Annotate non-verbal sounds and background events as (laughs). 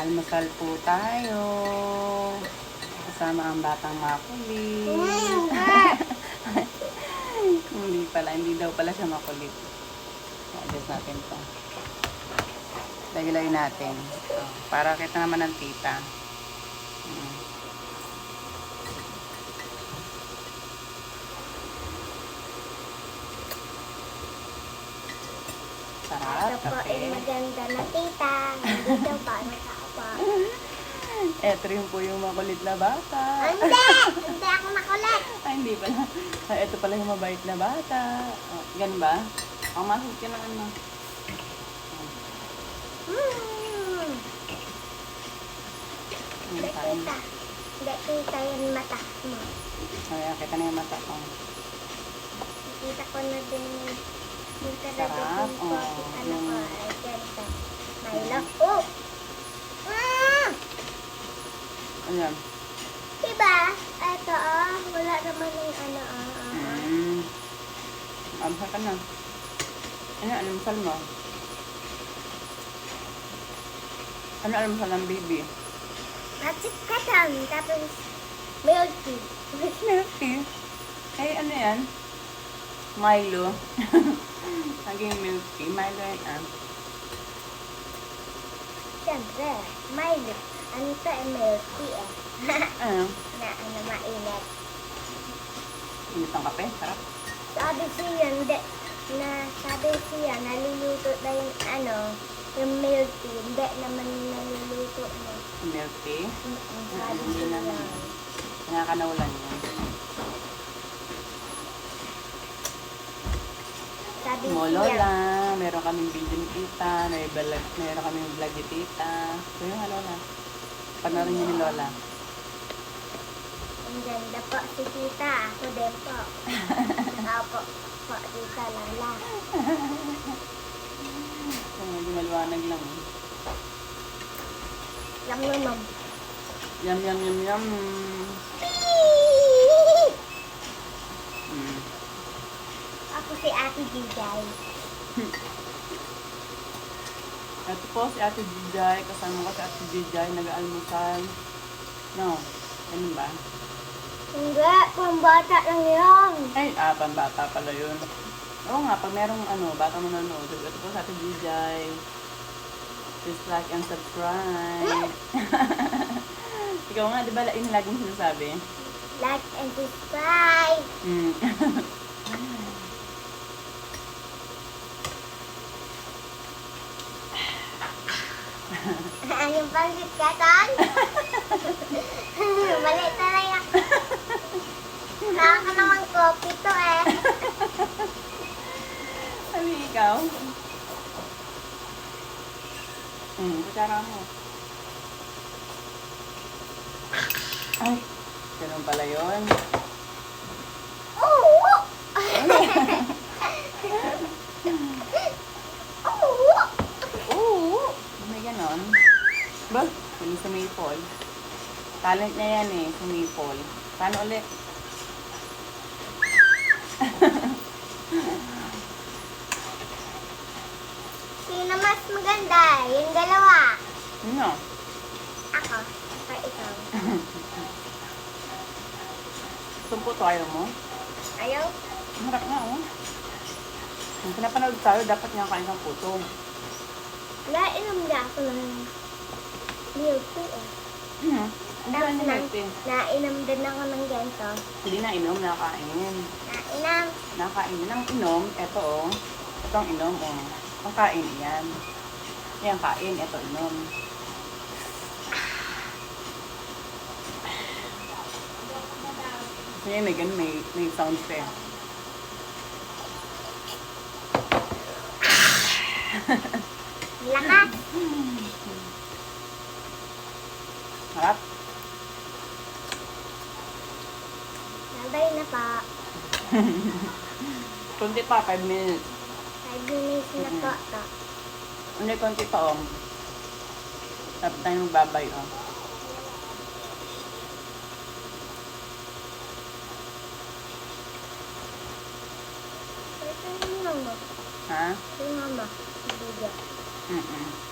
Almasal po tayo. Kasama ang batang makulit. (laughs) hindi pala, hindi daw pala siya makulit. I-adjust natin to. Lagay natin. Oh, para kita naman ng tita. Mm. Sarap, Ito po ay maganda na tita. Hindi daw pa. Eto rin po yung makulit na bata. Hindi! Hindi ako makulit. Ay, hindi pala. Ay, ito pala yung mabait na bata. Oh, ganun ba? Ang masok ka ng ano. Ang Hindi kain. tita. Hindi tita yung mata mo. Ay, kita na yung mata ko. Nakita ko na din yung Sarap, yung coffee. Ano ko ay ganda. Milo. Oh! Ah! Ano yan? Diba? Ito ah. Wala naman yung ano ah. Mm. Amsal ka na. Ano alamsal mo? Ano alamsal ng baby? Matsit ka lang. Tapos milk tea. (laughs) Milk tea. Eh, ano yan? Milo. (laughs) Naging milk tea. Milo yan ah. Siyempre, Milo. Ano to eh, tea (laughs) eh. Ano? na ano mainit. Init ng kape? Sarap. Sabi siya, hindi. Na, sabi siya, naluluto na yung ano, yung milk tea. Hindi naman naluluto na. Milk tea. Mm-mm, Sabi Hindi siya. naman. Nakakanawalan yan. Sabi Mo siya, Lola, meron kaming video ni tita, may vlog, meron kaming vlog ni tita. So yung ano na, panoorin niyo ni Lola. ang ganda po si tita. Ako din po. (laughs) Ako po, po tita Lala. So, medyo maliwanag lang. eh. Yum, yum, yum. Yum, yum, yum, yum. Mm. Ako si Ate Gigay. Po si Ate Jijay, kasama ko si Ate Jijay, nag-aalmusal. No, ganun ba? Hindi, pambata lang yun. Ay, ah, pambata pala yun. Oo nga, pag merong ano, bata manonood, ito po sa Ate Jijay. Please like and subscribe. (laughs) Ikaw nga, di ba, yun laging sinasabi? Like and subscribe. Mm. (laughs) Anong pansit ka, Ton? Mali (laughs) talaga. Saka ka naman coffee to eh. (laughs) Sabi ikaw? Hmm, kutsara mo. Ay, ganun pala yun. Oo! Oo! Oo! May ganon. Ba? Sa Maple. Talent niya yan eh, sa Maple. Paano ulit? Sino mas maganda? Yung dalawa. Ano? Ako. Saka ikaw. Sumpo tayo mo? Ayaw? Ang harap nga oh. Kung pinapanood tayo, dapat nga kain ng puto. Nainom na ako ng milk tea eh. Hmm. Tapos na, natin. nainom din ako ng ganito. Hindi na inom, nakain. Nainom. Nakain ng inom, eto oh. Ito ang inom oh. Ang kain yan. Yan kain, eto inom. Kasi yan, may, ganun, may, may sound pa eh. Lakas. (laughs) Harap. Sabay na pa. (laughs) Kunti pa, 5 minutes. Five minutes na po to. Hindi, kunti pa oh. Tapos tayo magbabay oh. Ha? Yung mama. Bigyan. Mm-mm.